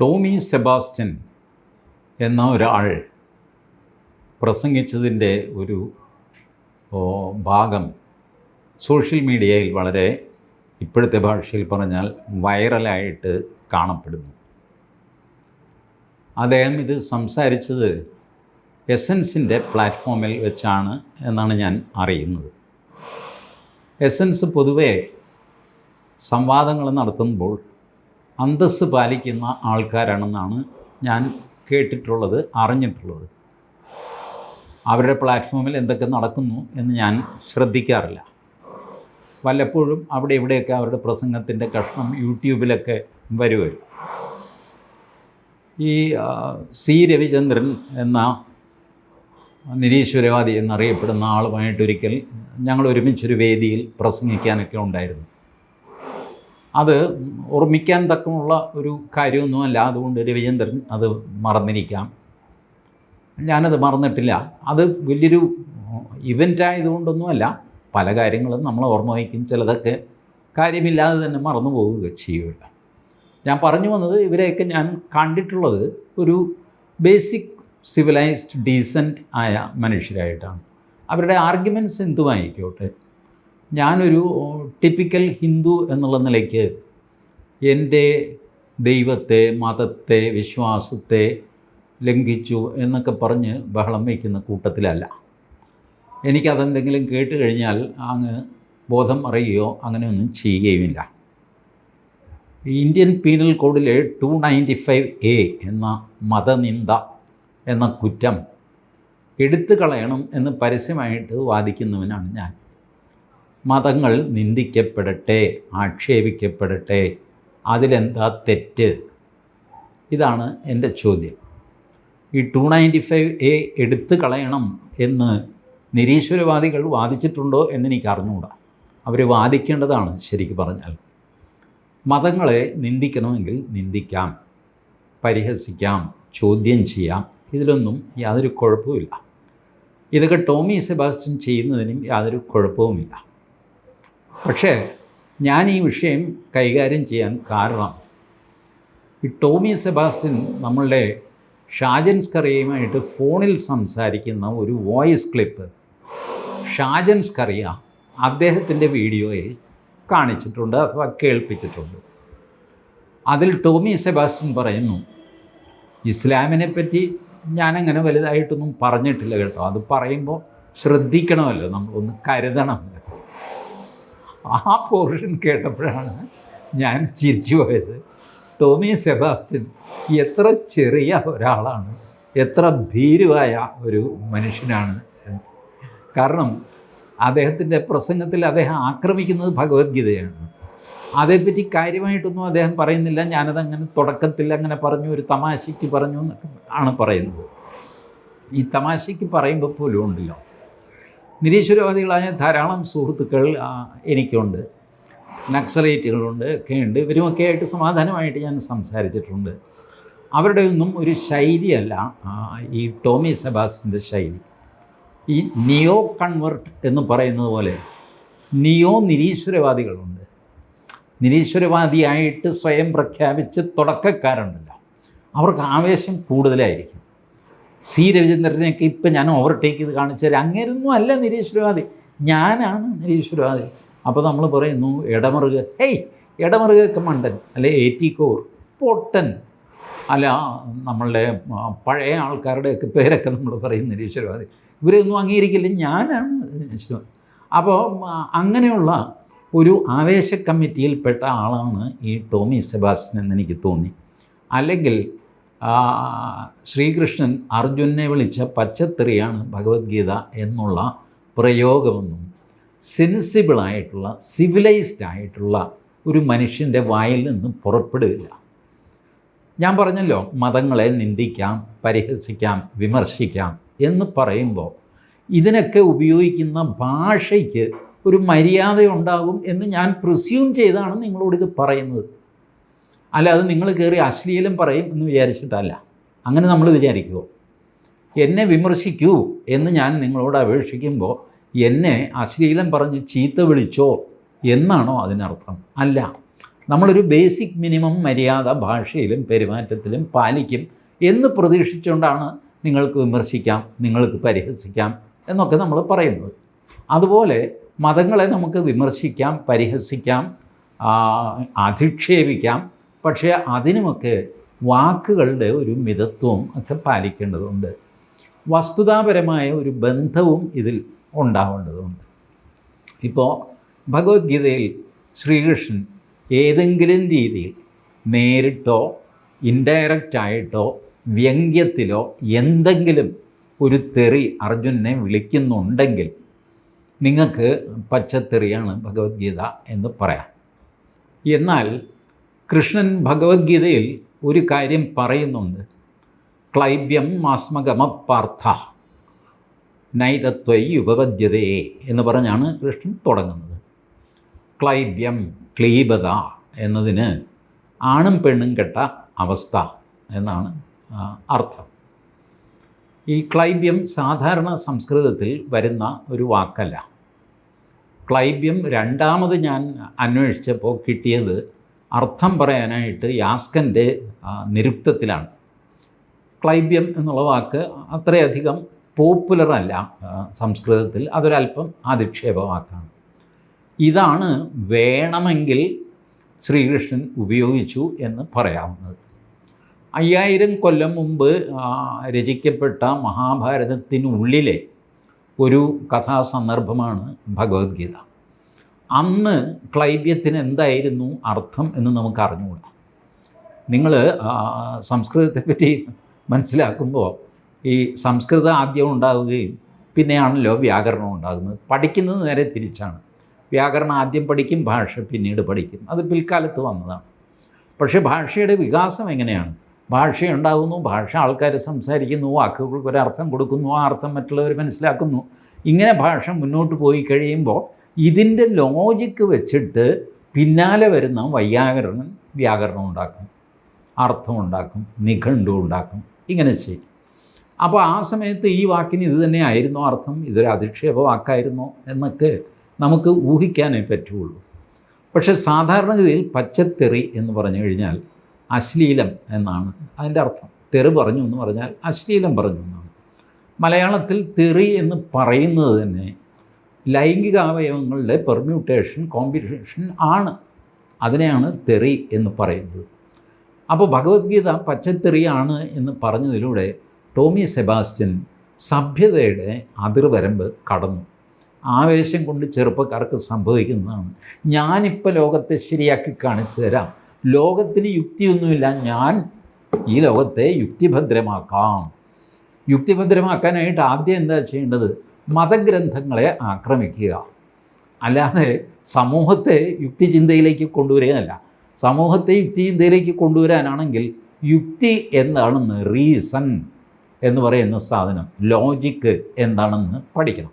Tomy Sebastian എന്ന ഒരാൾ പ്രസംഗിച്ചതിന്റെ ഒരു ഭാഗം സോഷ്യൽ മീഡിയയിൽ വളരെ ഇപ്പോഴത്തെ ഭാഷയിൽ പറഞ്ഞാൽ വൈറലായിട്ട് കാണപ്പെടുന്നു. അദ്ദേഹം ഇത് സംസാരിച്ചത് എസൻസിന്റെ പ്ലാറ്റ്ഫോമിൽ വെച്ചാണ് എന്നാണ് ഞാൻ അറിയുന്നത്. എസൻസ് പൊതുവേ സംവാദങ്ങൾ നടത്തുമ്പോൾ അന്തസ്സ് പാലിക്കുന്ന ആൾക്കാരാണെന്നാണ് ഞാൻ കേട്ടിട്ടുള്ളത് അറിഞ്ഞിട്ടുള്ളത്. അവരുടെ പ്ലാറ്റ്ഫോമിൽ എന്തൊക്കെ നടക്കുന്നു എന്ന് ഞാൻ ശ്രദ്ധിക്കാറില്ല. വല്ലപ്പോഴും അവിടെ ഇവിടെയൊക്കെ അവരുടെ പ്രസംഗത്തിന്റെ കഷ്ണം യൂട്യൂബിലൊക്കെ വരുമല്ലോ ഈ സി രവിചന്ദ്രൻ എന്ന നിരീശ്വരവാദി എന്നറിയപ്പെടുന്ന ആളുമായിട്ടൊരിക്കൽ ഞങ്ങൾ ഒരുമിച്ചൊരു വേദിയിൽ പ്രസംഗിക്കാനൊക്കെ ഉണ്ടായിരുന്നു. അത് ഓർമ്മിക്കാൻ തക്കമുള്ള ഒരു കാര്യമൊന്നുമല്ല. അതുകൊണ്ട് രവിചന്ദ്രൻ അത് മറന്നിരിക്കാം. ഞാനത് മറന്നിട്ടില്ല. അത് വലിയൊരു ഇവന്റ് ആയതുകൊണ്ടൊന്നുമല്ല പല കാര്യങ്ങളും നമ്മൾ ഓർമ്മ വയ്ക്കും. ചിലതൊക്കെ കാര്യമില്ലാതെ തന്നെ മറന്നു പോവുക ചെയ്യുക ഞാൻ പറഞ്ഞു വന്നത് ഇവരെയൊക്കെ ഞാൻ കണ്ടിട്ടുള്ളത് ഒരു ബേസിക് സിവിലൈസ്ഡ് ഡീസന്റ് ആയ മനുഷ്യരായിട്ടാണ്. അവരുടെ ആർഗ്യുമെന്റ്സ് എന്തുമായിക്കോട്ടെ? ഞാനൊരു ടിപ്പിക്കൽ ഹിന്ദു എന്നുള്ള നിലയ്ക്ക് എന്റെ ദൈവത്തെ മതത്തെ വിശ്വാസത്തെ ലംഘിച്ചു എന്നൊക്കെ പറഞ്ഞ് ബഹളം വയ്ക്കുന്ന കൂട്ടത്തിലല്ല. എനിക്കതെന്തെങ്കിലും കേട്ട് കഴിഞ്ഞാൽ അങ്ങ് ബോധം അറിയുകയോ അങ്ങനെയൊന്നും ചെയ്യുകയുമില്ല. ഇന്ത്യൻ പീനൽ കോഡിലെ ടു നയന്റി ഫൈവ് എ എന്ന മതനിന്ദ എന്ന കുറ്റം എടുത്തു കളയണം എന്ന് പരസ്യമായിട്ട് വാദിക്കുന്നവനാണ് ഞാൻ. മതങ്ങൾ നിന്ദിക്കപ്പെടട്ടെ ആക്ഷേപിക്കപ്പെടട്ടെ അതിലെന്താ തെറ്റ്? ഇതാണ് എന്റെ ചോദ്യം. ഈ ടു നയന്റി ഫൈവ് എ എടുത്തു കളയണം എന്ന് നിരീശ്വരവാദികൾ വാദിച്ചിട്ടുണ്ടോ എന്നെനിക്ക് അറിഞ്ഞുകൂടാ അവർ വാദിക്കേണ്ടതാണ് ശരിക്ക് പറഞ്ഞാൽ. മതങ്ങളെ നിന്ദിക്കണമെങ്കിൽ നിന്ദിക്കാം പരിഹസിക്കാം ചോദ്യം ചെയ്യാം. ഇതിലൊന്നും യാതൊരു കുഴപ്പവുമില്ല. ഇതൊക്കെ ടോമി സെബാസ്റ്റ്യൻ ചെയ്യുന്നതിനും യാതൊരു കുഴപ്പവുമില്ല. പക്ഷേ ഞാൻ ഈ വിഷയം കൈകാര്യം ചെയ്യാൻ കാരണം ഈ ടോമി സെബാസ്റ്റ്യൻ നമ്മളുടെ ഷാജൻ സ്കറിയുമായിട്ട് ഫോണിൽ സംസാരിക്കുന്ന ഒരു വോയിസ് ക്ലിപ്പ് ഷാജൻ സ്കറിയ അദ്ദേഹത്തിന്റെ വീഡിയോയിൽ കാണിച്ചിട്ടുണ്ട് അഥവാ കേൾപ്പിച്ചിട്ടുണ്ട്. അതിൽ ടോമി സെബാസ്റ്റ്യൻ പറയുന്നു ഇസ്ലാമിനെ പറ്റി ഞാനങ്ങനെ വലുതായിട്ടൊന്നും പറഞ്ഞിട്ടില്ല കേട്ടോ. അത് പറയുമ്പോൾ ശ്രദ്ധിക്കണമല്ലോ നമ്മളൊന്ന് കരുതണം. ആ പോർഷൻ കേട്ടപ്പോഴാണ് ഞാൻ ചിരിച്ചു പോയത്. ടോമി സെബാസ്റ്റ്യൻ എത്ര ചെറിയ ഒരാളാണ് എത്ര ഭീരുവായ ഒരു മനുഷ്യനാണ്. കാരണം അദ്ദേഹത്തിന്റെ പ്രസംഗത്തിൽ അദ്ദേഹം ആക്രമിക്കുന്നത് ഭഗവത്ഗീതയാണ്. അതേപ്പറ്റി കാര്യമായിട്ടൊന്നും അദ്ദേഹം പറയുന്നില്ല. ഞാനതങ്ങനെ തുടക്കത്തിൽ അങ്ങനെ പറഞ്ഞു ഒരു തമാശയ്ക്ക് പറഞ്ഞു എന്നൊക്കെ ആണ് പറയുന്നത്. ഈ തമാശയ്ക്ക് പറയുമ്പോൾ പോലും ഉണ്ടല്ലോ. നിരീശ്വരവാദികളായ ധാരാളം സുഹൃത്തുക്കൾ എനിക്കുണ്ട്. നക്സലേറ്റുകളുണ്ട് ഒക്കെ ഉണ്ട്. ഇവരുമൊക്കെ ആയിട്ട് സമാധാനമായിട്ട് ഞാൻ സംസാരിച്ചിട്ടുണ്ട്. അവരുടെ ഒന്നും ഒരു ശൈലിയല്ല ഈ ടോമി സെബാസ്റ്റിന്റെ ശൈലി. ഈ നിയോ കൺവെർട്ട് എന്ന് പറയുന്നത് പോലെ നിയോ നിരീശ്വരവാദികളുണ്ട്. നിരീശ്വരവാദിയായിട്ട് സ്വയം പ്രഖ്യാപിച്ച് തുടക്കക്കാരുണ്ടല്ലോ. അവർക്ക് ആവേശം കൂടുതലായിരിക്കും. സി രവിചന്ദ്രനെയൊക്കെ ഇപ്പം ഞാൻ ഓവർടേക്ക് ചെയ്ത് കാണിച്ചു തരാം അങ്ങേരൊന്നും അല്ല നിരീശ്വരവാദി ഞാനാണ് നിരീശ്വരവാദി അപ്പോൾ നമ്മൾ പറയുന്നു ഇടമറുക ഹേയ് ഇടമറുക കമാണ്ടൻ അല്ലെ കോർ പൊട്ടൻ അല്ല നമ്മളുടെ പഴയ ആൾക്കാരുടെയൊക്കെ പേരൊക്കെ നമ്മൾ പറയും നിരീശ്വരവാദി ഇവരെയൊന്നും അംഗീകരിക്കില്ല. ഞാനാണ് നിരീശ്വരവാദി അപ്പോൾ അങ്ങനെയുള്ള ഒരു ആവേശ കമ്മിറ്റിയിൽപ്പെട്ട ആളാണ് ഈ ടോമി സെബാസ്റ്റ്യൻ എന്ന് എനിക്ക് തോന്നി. അല്ലെങ്കിൽ ശ്രീകൃഷ്ണൻ അർജുനെ വിളിച്ച പച്ചത്തെറിയാണ് ഭഗവത്ഗീത എന്നുള്ള പ്രയോഗമെന്നും സെൻസിബിളായിട്ടുള്ള സിവിലൈസ്ഡ് ആയിട്ടുള്ള ഒരു മനുഷ്യന്റെ വായിൽ നിന്നും പുറപ്പെടുകയില്ല. ഞാൻ പറഞ്ഞല്ലോ മതങ്ങളെ നിന്ദിക്കാം പരിഹസിക്കാം വിമർശിക്കാം എന്ന് പറയുമ്പോൾ ഇതിനൊക്കെ ഉപയോഗിക്കുന്ന ഭാഷയ്ക്ക് ഒരു മര്യാദയുണ്ടാകും എന്ന് ഞാൻ പ്രിസ്യൂം ചെയ്താണ് നിങ്ങളോട് ഇത് പറയുന്നത്. അല്ലാതെ നിങ്ങൾ കയറി അശ്ലീലം പറയും എന്ന് വിചാരിച്ചിട്ടല്ല. അങ്ങനെ നമ്മൾ വിചാരിക്കുമോ എന്നെ വിമർശിക്കൂ എന്ന് ഞാൻ നിങ്ങളോട് അപേക്ഷിക്കുമ്പോൾ എന്നെ അശ്ലീലം പറഞ്ഞ് ചീത്ത വിളിച്ചോ എന്നാണോ അതിനർത്ഥം? അല്ല. നമ്മളൊരു ബേസിക് മിനിമം മര്യാദ ഭാഷയിലും പെരുമാറ്റത്തിലും പാലിക്കും എന്ന് പ്രതീക്ഷിച്ചുകൊണ്ടാണ് നിങ്ങൾക്ക് വിമർശിക്കാം നിങ്ങൾക്ക് പരിഹസിക്കാം എന്നൊക്കെ നമ്മൾ പറയുന്നത്. അതുപോലെ മതങ്ങളെ നമുക്ക് വിമർശിക്കാം പരിഹസിക്കാം അധിക്ഷേപിക്കാം പക്ഷേ അതിനുമൊക്കെ വാക്കുകളുടെ ഒരു മിതത്വം ഒക്കെ പാലിക്കേണ്ടതുണ്ട്. വസ്തുതാപരമായ ഒരു ബന്ധവും ഇതിൽ ഉണ്ടാവേണ്ടതുണ്ട്. ഇപ്പോൾ ഭഗവത്ഗീതയിൽ ശ്രീകൃഷ്ണൻ ഏതെങ്കിലും രീതിയിൽ നേരിട്ടോ ഇൻഡയറക്റ്റായിട്ടോ വ്യംഗ്യത്തിലോ എന്തെങ്കിലും ഒരു തെറി അർജുനെ വിളിക്കുന്നുണ്ടെങ്കിൽ നിങ്ങൾക്ക് പച്ചത്തെറിയാണ് ഭഗവത്ഗീത എന്ന് പറയാം. എന്നാൽ കൃഷ്ണൻ ഭഗവത്ഗീതയിൽ ഒരു കാര്യം പറയുന്നുണ്ട്. ക്ലൈബ്യം മാസ്മഗമ പാർത്ഥ നൈതത്വൈ ഉപപദ്യതയെ എന്ന് പറഞ്ഞാണ് കൃഷ്ണൻ തുടങ്ങുന്നത്. ക്ലൈബ്യം ക്ലീബത എന്നതിന് ആണും പെണ്ണും കെട്ട അവസ്ഥ എന്നാണ് അർത്ഥം. ഈ ക്ലൈബ്യം സാധാരണ സംസ്കൃതത്തിൽ വരുന്ന ഒരു വാക്കല്ല. ക്ലൈബ്യം രണ്ടാമത് ഞാൻ അന്വേഷിച്ചപ്പോൾ കിട്ടിയത് അർത്ഥം പറയാനായിട്ട് യാസ്കന്റെ നിരുപ്തത്തിലാണ്. ക്ലൈബ്യം എന്നുള്ള വാക്ക് അത്രയധികം പോപ്പുലർ അല്ല സംസ്കൃതത്തിൽ. അതൊരല്പം അധിക്ഷേപ വാക്കാണ്. ഇതാണ് വേണമെങ്കിൽ ശ്രീകൃഷ്ണൻ ഉപയോഗിച്ചു എന്ന് പറയാവുന്നത്. അയ്യായിരം കൊല്ലം മുമ്പ് രചിക്കപ്പെട്ട മഹാഭാരതത്തിനുള്ളിലെ ഒരു കഥാസന്ദർഭമാണ് ഭഗവത്ഗീത. അന്ന് ക്ലൈബ്യത്തിന് എന്തായിരുന്നു അർത്ഥം എന്ന് നമുക്ക് അറിഞ്ഞുകൂടാ. നിങ്ങൾ സംസ്കൃതത്തെപ്പറ്റി മനസ്സിലാക്കുമ്പോൾ ഈ സംസ്കൃതം ആദ്യം ഉണ്ടാവുകയും പിന്നെയാണല്ലോ വ്യാകരണം ഉണ്ടാകുന്നത്. പഠിക്കുന്നത് നേരെ തിരിച്ചാണ്. വ്യാകരണം ആദ്യം പഠിക്കും ഭാഷ പിന്നീട് പഠിക്കും. അത് പിൽക്കാലത്ത് വന്നതാണ്. പക്ഷേ ഭാഷയുടെ വികാസം എങ്ങനെയാണ്? ഭാഷ ഉണ്ടാകുന്നു ഭാഷ ആൾക്കാർ സംസാരിക്കുന്നു വാക്കുകൾക്ക് ഒരർത്ഥം കൊടുക്കുന്നു ആ അർത്ഥം മറ്റുള്ളവർ മനസ്സിലാക്കുന്നു. ഇങ്ങനെ ഭാഷ മുന്നോട്ട് പോയി കഴിയുമ്പോൾ ഇതിന്റെ ലോജിക്ക് വെച്ചിട്ട് പിന്നാലെ വരുന്ന വൈയാകരണം വ്യാകരണം ഉണ്ടാക്കും അർത്ഥം ഉണ്ടാക്കും നിഘണ്ടു ഉണ്ടാക്കും ഇങ്ങനെ ചെയ്യും. അപ്പോൾ ആ സമയത്ത് ഈ വാക്കിന് ഇത് തന്നെ ആയിരുന്നോ അർത്ഥം ഇതൊരു അധിക്ഷേപ വാക്കായിരുന്നോ എന്നൊക്കെ നമുക്ക് ഊഹിക്കാനേ പറ്റുള്ളൂ. പക്ഷേ സാധാരണഗതിയിൽ പച്ചത്തെറി എന്ന് പറഞ്ഞു കഴിഞ്ഞാൽ അശ്ലീലം എന്നാണ് അതിന്റെ അർത്ഥം. തെറി പറഞ്ഞു എന്ന് പറഞ്ഞാൽ അശ്ലീലം പറഞ്ഞു എന്നാണ്. മലയാളത്തിൽ തെറി എന്ന് പറയുന്നത് തന്നെ ലൈംഗികാവയവങ്ങളുടെ പെർമ്യൂട്ടേഷൻ കോമ്പിനേഷൻ ആണ്. അതിനെയാണ് തെറി എന്ന് പറയുന്നത്. അപ്പോൾ ഭഗവത്ഗീത പച്ചത്തെറിയാണ് എന്ന് പറഞ്ഞതിലൂടെ ടോമി സെബാസ്റ്റ്യൻ സഭ്യതയുടെ അതിർവരമ്പ് കടന്നു. ആവേശം കൊണ്ട് ചെറുപ്പക്കാർക്ക് സംഭവിക്കുന്നതാണ്. ഞാനിപ്പോൾ ലോകത്തെ ശരിയാക്കി കാണിച്ചു തരാം. ലോകത്തിന് യുക്തിയൊന്നുമില്ല. ഞാൻ ഈ ലോകത്തെ യുക്തിഭദ്രമാക്കാം. യുക്തിഭദ്രമാക്കാനായിട്ട് ആദ്യം എന്താ ചെയ്യേണ്ടത്? മതഗ്രന്ഥങ്ങളെ ആക്രമിക്കുക. അല്ലാതെ സമൂഹത്തെ യുക്തിചിന്തയിലേക്ക് കൊണ്ടുവരികയല്ല. സമൂഹത്തെ യുക്തിചിന്തയിലേക്ക് കൊണ്ടുവരാനാണെങ്കിൽ യുക്തി എന്താണെന്ന് റീസൺ എന്ന് പറയുന്ന സാധനം ലോജിക്ക് എന്താണെന്ന് പഠിക്കണം.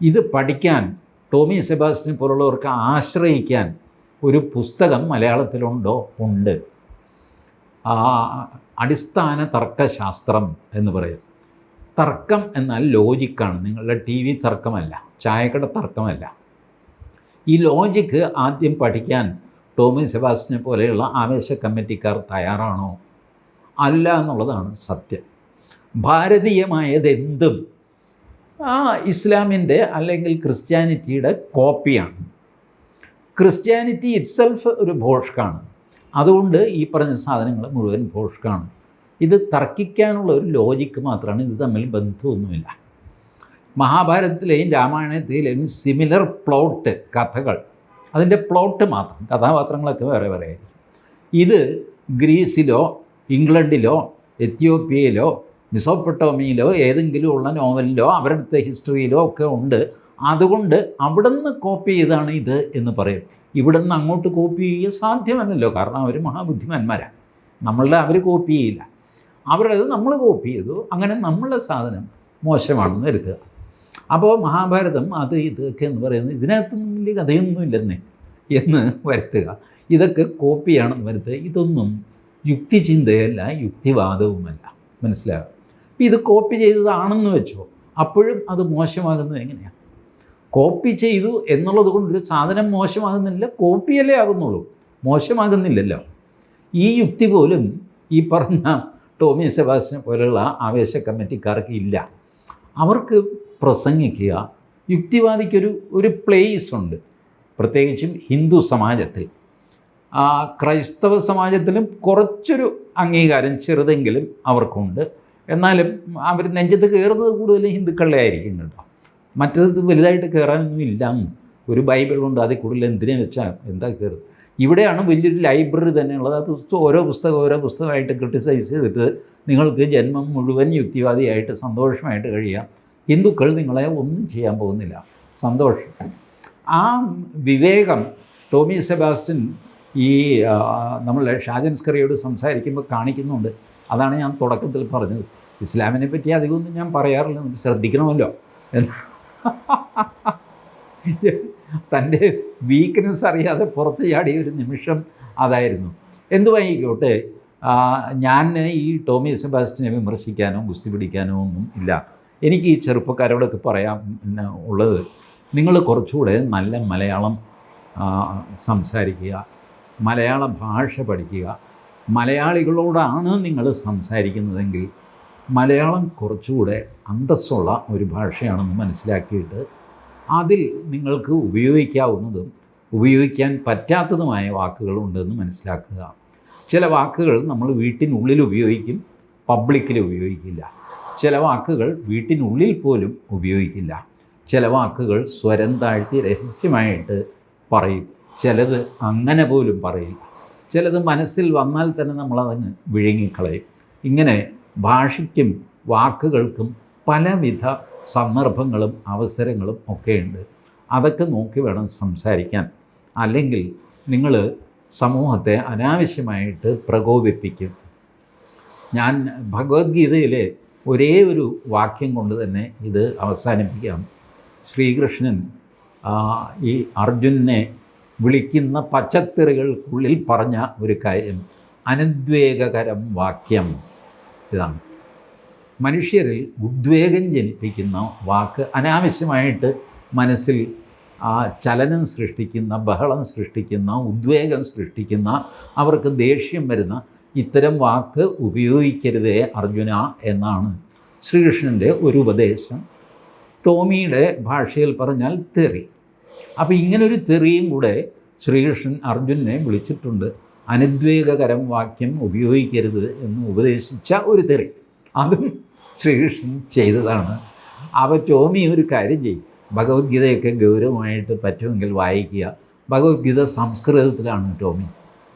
ഇത് പഠിക്കാൻ ടോമി സെബാസ്റ്റിനെ പോലുള്ളവർക്ക് ആശ്രയിക്കാൻ ഒരു പുസ്തകം മലയാളത്തിലുണ്ടോ? ഉണ്ട്. അടിസ്ഥാന തർക്കശാസ്ത്രം എന്ന് പറയും. തർക്കം എന്നാൽ ലോജിക്കാണ് നിങ്ങളുടെ ടി വി തർക്കമല്ല. ചായക്കട തർക്കമല്ല. ഈ ലോജിക്ക് ആദ്യം പഠിക്കാൻ ടോമി സെബാസ്റ്റിനെ പോലെയുള്ള ആവേശ കമ്മിറ്റിക്കാർ തയ്യാറാണോ? അല്ല എന്നുള്ളതാണ് സത്യം. ഭാരതീയമായതെന്തും ആ ഇസ്ലാമിന്റെ അല്ലെങ്കിൽ ക്രിസ്ത്യാനിറ്റിയുടെ കോപ്പിയാണ്. ക്രിസ്ത്യാനിറ്റി ഇറ്റ്സെൽഫ് ഒരു ഭോഷ്കാണ്. അതുകൊണ്ട് ഈ പറഞ്ഞ സാധനങ്ങൾ മുഴുവൻ ഭോഷ്കാണ്. ഇത് തർക്കിക്കാനുള്ള ഒരു ലോജിക്ക് മാത്രമാണ് ഇത് തമ്മിൽ ബന്ധമൊന്നുമില്ല. മഹാഭാരതത്തിലെയും രാമായണത്തിലെയും സിമിലർ പ്ലോട്ട് കഥകൾ. അതിന്റെ പ്ലോട്ട് മാത്രം കഥാപാത്രങ്ങളൊക്കെ വേറെ വേറെ ആയിരിക്കും. ഇത് ഗ്രീസിലോ ഇംഗ്ലണ്ടിലോ എത്യോപ്യയിലോ മിസോപ്പൊട്ടോമിയിലോ ഏതെങ്കിലും ഉള്ള നോവലിലോ അവരുടെ ഹിസ്റ്ററിയിലോ ഒക്കെ ഉണ്ട്. അതുകൊണ്ട് അവിടുന്ന് കോപ്പി ചെയ്താണ് ഇത് എന്ന് പറയും. ഇവിടെ നിന്ന് അങ്ങോട്ട് കോപ്പി ചെയ്യുക സാധ്യമല്ലല്ലോ കാരണം അവർ മഹാബുദ്ധിമാന്മാരാണ് നമ്മളുടെ അവർ കോപ്പി ചെയ്യില്ല. അവരുടേത് നമ്മൾ കോപ്പി ചെയ്തു. അങ്ങനെ നമ്മളുടെ സാധനം മോശമാണെന്ന് വരുത്തുക അപ്പോൾ മഹാഭാരതം അത് ഇതൊക്കെ എന്ന് പറയുന്നത് ഇതിനകത്തൊന്നും വലിയ കഥയൊന്നുമില്ലെന്നേ എന്ന് വരുത്തുക. ഇതൊക്കെ കോപ്പിയാണെന്ന് വരുത്തുക. ഇതൊന്നും യുക്തിചിന്തയല്ല യുക്തിവാദവുമല്ല. മനസ്സിലാകും ഇപ്പം ഇത് കോപ്പി ചെയ്തതാണെന്ന് വെച്ചോ അപ്പോഴും അത് മോശമാകുന്നത് എങ്ങനെയാണ് കോപ്പി ചെയ്തു എന്നുള്ളത് കൊണ്ടൊരു സാധനം മോശമാകുന്നില്ല കോപ്പിയല്ലേ ആകുന്നുള്ളൂ. മോശമാകുന്നില്ലല്ലോ. ഈ യുക്തി പോലും ഈ പറഞ്ഞ ടോമി സെബാസ്റ്റിനെ പോലെയുള്ള ആവേശ കമ്മിറ്റിക്കാർക്ക് ഇല്ല. അവർക്ക് പ്രസംഗിക്കുക യുക്തിവാദിക്കൊരു ഒരു പ്ലേസ് ഉണ്ട്. പ്രത്യേകിച്ചും ഹിന്ദു സമാജത്തിൽ. ക്രൈസ്തവ സമാജത്തിലും കുറച്ചൊരു അംഗീകാരം ചെറുതെങ്കിലും അവർക്കുണ്ട്. എന്നാലും അവർ നെഞ്ചത്ത് കയറുന്നത് കൂടുതലും ഹിന്ദുക്കളിലെ ആയിരിക്കും കേട്ടോ. മറ്റത് വലുതായിട്ട് കയറാനൊന്നും ഇല്ല. ഒരു ബൈബിൾ കൊണ്ട് അതിൽ കൂടുതൽ എന്തിനു വെച്ചാൽ എന്താ കയറും ഇവിടെയാണ് വലിയൊരു ലൈബ്രറി തന്നെയുള്ളത്. ആ പുസ്തകം ഓരോ പുസ്തകം ഓരോ പുസ്തകമായിട്ട് ക്രിട്ടിസൈസ് ചെയ്തിട്ട് നിങ്ങൾക്ക് ജന്മം മുഴുവൻ യുക്തിവാദിയായിട്ട് സന്തോഷമായിട്ട് കഴിയാം. ഹിന്ദുക്കൾ നിങ്ങളെ ഒന്നും ചെയ്യാൻ പോകുന്നില്ല. സന്തോഷം. ആ വിവേകം ടോമി സെബാസ്റ്റ്യൻ ഈ നമ്മൾ ഷാജൻ സ്കറിയോട് സംസാരിക്കുമ്പോൾ കാണിക്കുന്നുണ്ട്. അതാണ് ഞാൻ തുടക്കത്തിൽ പറഞ്ഞത്. ഇസ്ലാമിനെ പറ്റി അധികമൊന്നും ഞാൻ പറയാറില്ല. ശ്രദ്ധിക്കണമല്ലോ. എന്ന് തന്റെ വീക്ക്നെസ് അറിയാതെ പുറത്ത് ചാടിയ ഒരു നിമിഷം അതായിരുന്നു. എന്തുവായിക്കോട്ടെ ഞാൻ ഈ ടോമി സെബാസ്റ്റിനെ വിമർശിക്കാനോ ഗുസ്തി പിടിക്കാനോ ഒന്നും ഇല്ല. എനിക്ക് ഈ ചെറുപ്പക്കാരോടൊക്കെ പറയാൻ ഉള്ളത്. നിങ്ങൾ കുറച്ചുകൂടെ നല്ല മലയാളം സംസാരിക്കുക മലയാള ഭാഷ പഠിക്കുക. മലയാളികളോടാണ് നിങ്ങൾ സംസാരിക്കുന്നതെങ്കിൽ മലയാളം കുറച്ചുകൂടെ അന്തസ്സുള്ള ഒരു ഭാഷയാണെന്ന് മനസ്സിലാക്കിയിട്ട് അതിൽ നിങ്ങൾക്ക് ഉപയോഗിക്കാവുന്നതും ഉപയോഗിക്കാൻ പറ്റാത്തതുമായ വാക്കുകളുണ്ടെന്ന് മനസ്സിലാക്കുക. ചില വാക്കുകൾ നമ്മൾ വീട്ടിനുള്ളിൽ ഉപയോഗിക്കും പബ്ലിക്കിൽ ഉപയോഗിക്കില്ല. ചില വാക്കുകൾ വീട്ടിനുള്ളിൽ പോലും ഉപയോഗിക്കില്ല. ചില വാക്കുകൾ സ്വരം താഴ്ത്തി രഹസ്യമായിട്ട് പറയും. ചിലത് അങ്ങനെ പോലും പറയില്ല. ചിലത് മനസ്സിൽ വന്നാൽ തന്നെ നമ്മളതിന് വിഴുങ്ങിക്കളയും. ഇങ്ങനെ ഭാഷയ്ക്കും വാക്കുകൾക്കും പലവിധ സന്ദർഭങ്ങളും അവസരങ്ങളും ഒക്കെയുണ്ട്. അതൊക്കെ നോക്കി വേണം സംസാരിക്കാൻ. അല്ലെങ്കിൽ നിങ്ങൾ സമൂഹത്തെ അനാവശ്യമായിട്ട് പ്രകോപിപ്പിക്കും. ഞാൻ ഭഗവത്ഗീതയിലെ ഒരേ ഒരു വാക്യം കൊണ്ട് തന്നെ ഇത് അവസാനിപ്പിക്കാം. ശ്രീകൃഷ്ണൻ ഈ അർജുനെ വിളിക്കുന്ന പച്ചത്തെറികൾക്കുള്ളിൽ പറഞ്ഞ ഒരു കാര്യം. അനുദ്വേഗകരം വാക്യം ഇതാണ്. മനുഷ്യരിൽ ഉദ്വേഗം ജനിപ്പിക്കുന്ന വാക്ക് അനാവശ്യമായിട്ട് മനസ്സിൽ ആ ചലനം സൃഷ്ടിക്കുന്ന ബഹളം സൃഷ്ടിക്കുന്ന ഉദ്വേഗം സൃഷ്ടിക്കുന്ന അവർക്ക് ദേഷ്യം വരുന്ന ഇത്തരം വാക്ക് ഉപയോഗിക്കരുതേ അർജുന എന്നാണ് ശ്രീകൃഷ്ണന്റെ ഒരു ഉപദേശം. ടോമിയുടെ ഭാഷയിൽ പറഞ്ഞാൽ തെറി. അപ്പോൾ ഇങ്ങനൊരു തെറിയും കൂടെ ശ്രീകൃഷ്ണൻ അർജുനെ വിളിച്ചിട്ടുണ്ട്. അനുദ്വേഗകരം വാക്യം ഉപയോഗിക്കരുത് എന്ന് ഉപദേശിച്ച ഒരു തെറി. അതും ശ്രീകൃഷ്ണൻ ചെയ്തതാണ്. അപ്പോൾ ടോമി ഒരു കാര്യം ചെയ്യും. ഭഗവത്ഗീതയൊക്കെ ഗൗരവമായിട്ട് പറ്റുമെങ്കിൽ വായിക്കുക. ഭഗവത്ഗീത സംസ്കൃതത്തിലാണ് ടോമി.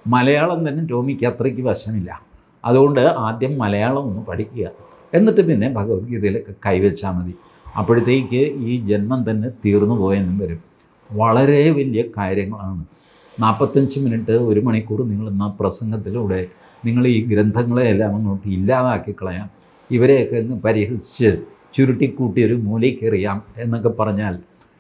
മലയാളം തന്നെ ടോമിക്ക് അത്രയ്ക്ക് വശമില്ല. അതുകൊണ്ട് ആദ്യം മലയാളം ഒന്ന് പഠിക്കുക. എന്നിട്ട് പിന്നെ ഭഗവത്ഗീതയിലൊക്കെ കൈവച്ചാൽ മതി. അപ്പോഴത്തേക്ക് ഈ ജന്മം തന്നെ തീർന്നു പോയെന്നും വരും. വളരെ വലിയ കാര്യങ്ങളാണ്. നാൽപ്പത്തഞ്ച് മിനിറ്റ് ഒരു മണിക്കൂർ ആ പ്രസംഗത്തിലൂടെ നിങ്ങൾ ഈ ഗ്രന്ഥങ്ങളെയെല്ലാം അങ്ങോട്ട് ഇല്ലാതാക്കി കളയാം ഇവരെയൊക്കെ ഒന്ന് പരിഹസിച്ച് ചുരുട്ടിക്കൂട്ടി ഒരു മൂലയ്ക്കെറിയാം എന്നൊക്കെ പറഞ്ഞാൽ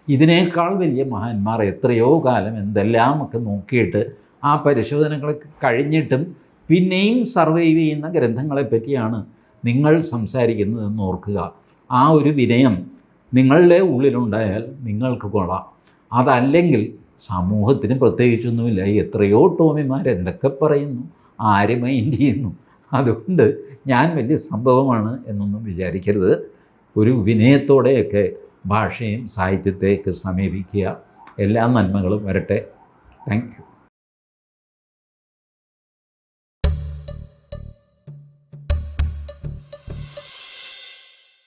ഇതിനേക്കാൾ വലിയ മഹാന്മാർ എത്രയോ കാലം എന്തെല്ലാം ഒക്കെ നോക്കിയിട്ട് ആ പരിശോധനകളൊക്കെ കഴിഞ്ഞിട്ടും പിന്നെയും സർവൈവ് ചെയ്യുന്ന ഗ്രന്ഥങ്ങളെ പറ്റിയാണ് നിങ്ങൾ സംസാരിക്കുന്നതെന്ന് ഓർക്കുക. ആ ഒരു വിനയം നിങ്ങളുടെ ഉള്ളിലുണ്ടായാൽ നിങ്ങൾക്ക് കൊള്ളാം. അതല്ലെങ്കിൽ സമൂഹത്തിന് പ്രത്യേകിച്ചൊന്നുമില്ല. എത്രയോ ടോമിമാർ എന്തൊക്കെ പറയുന്നു? ആര് മൈൻഡ് ചെയ്യുന്നു? അതുകൊണ്ട് ഞാൻ വലിയ സംഭവമാണ് എന്നൊന്നും വിചാരിക്കരുത്. ഒരു വിനയത്തോടെയൊക്കെ ഭാഷയും സാഹിത്യത്തെയൊക്കെ സമീപിക്കുക. എല്ലാ നന്മകളും വരട്ടെ. താങ്ക്